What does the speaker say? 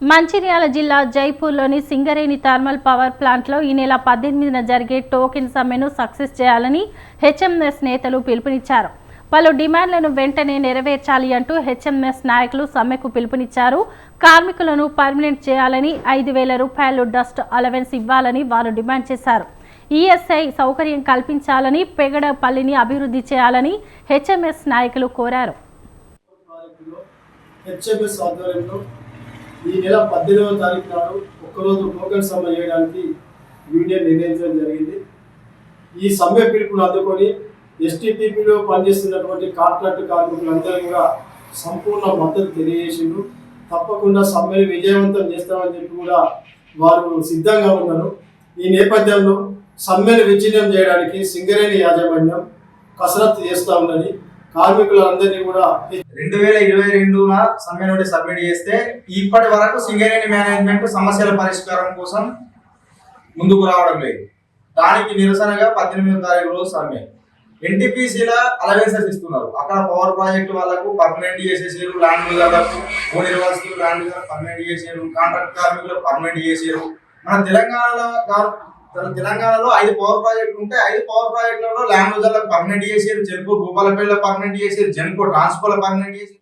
మంచిర్యాల జిల్లా జైపూర్లోని Singareni thermal power ప్లాంట్లో ఈ నెల పద్దెనిమిదిన జరిగే టోకెన్ సమ్మెను సక్సెస్ చేయాలని హెచ్ఎంఎస్ నేతలు పిలుపునిచ్చారు. పలు డిమాండ్లను వెంటనే నెరవేర్చాలి అంటూ హెచ్ఎంఎస్ నాయకులు సమ్మెకు పిలుపునిచ్చారు. కార్మికులను పర్మనెంట్ చేయాలని ఐదు వేల రూపాయలు డస్ట్ అలవెన్స్ ఇవ్వాలని వారు డిమాండ్ చేశారు. ఈఎస్ఐ సౌకర్యం కల్పించాలని పెగడపల్లిని అభివృద్ధి చేయాలని హెచ్ఎంఎస్ నాయకులు కోరారు. హెచ్ఎంఎస్ ఆధ్వర్యంలో ఈ నెల పద్దెనిమిదవ తారీఖు నాడు ఒక్కరోజు టోకెన్ సమ్మె చేయడానికి యూనియన్ నిర్ణయించడం జరిగింది. ఈ సమ్మె పిలుపును అందుకొని ఎస్టీపీపీలో పనిచేస్తున్నటువంటి కాంట్రాక్ట్ కార్మికులందరూ కూడా సంపూర్ణ మద్దతు తెలియజేసిండ్రు. తప్పకుండా సమ్మెను విజయవంతం చేస్తామని చెప్పి కూడా వారు సిద్ధంగా ఉన్నారు. ఈ నేపథ్యంలో సమ్మెను విచ్ఛిన్నం చేయడానికి సింగరేణి యాజమాన్యం కసరత్తు చేస్తూ ఉన్నది. కార్మికులందరినీ కూడా రెండు వేల ఇరవై రెండున సమ్మె నోటీస్ సబ్మిట్ చేస్తే ఇప్పటి వరకు సింగరేణి మేనేజ్మెంట్ సమస్యల పరిష్కారం కోసం ముందుకు రావడం లేదు. దానికి నిరసనగా పద్దెనిమిదో తారీఖు రోజు సమ్మె. ఎన్టీపీసీల అలవెన్సెస్ ఇస్తున్నారు. అక్కడ పవర్ ప్రాజెక్ట్ వాళ్ళకు పర్మనెంట్ చేసేసారు ల్యాండ్ యూజర్లకు ఓ ల్యాండ్ యూజర్ పర్మనెంట్ చేసారు కాంట్రాక్ట్ కార్మికులు పర్మనెంట్ చేసారు మన తెలంగాణలో గా- తెలంగాణలో ఐదు పవర్ ప్రాజెక్టులు ఉంటే ఐదు పవర్ ప్రాజెక్టులలో ల్యాండ్ యూజర్లకు పర్మనెంట్ చేసేది జన్కో భూపాలపల్లిలో పర్మనెంట్ చేసేది జన్కో ట్రాన్స్కోలో పర్మనెంట్ చేసేది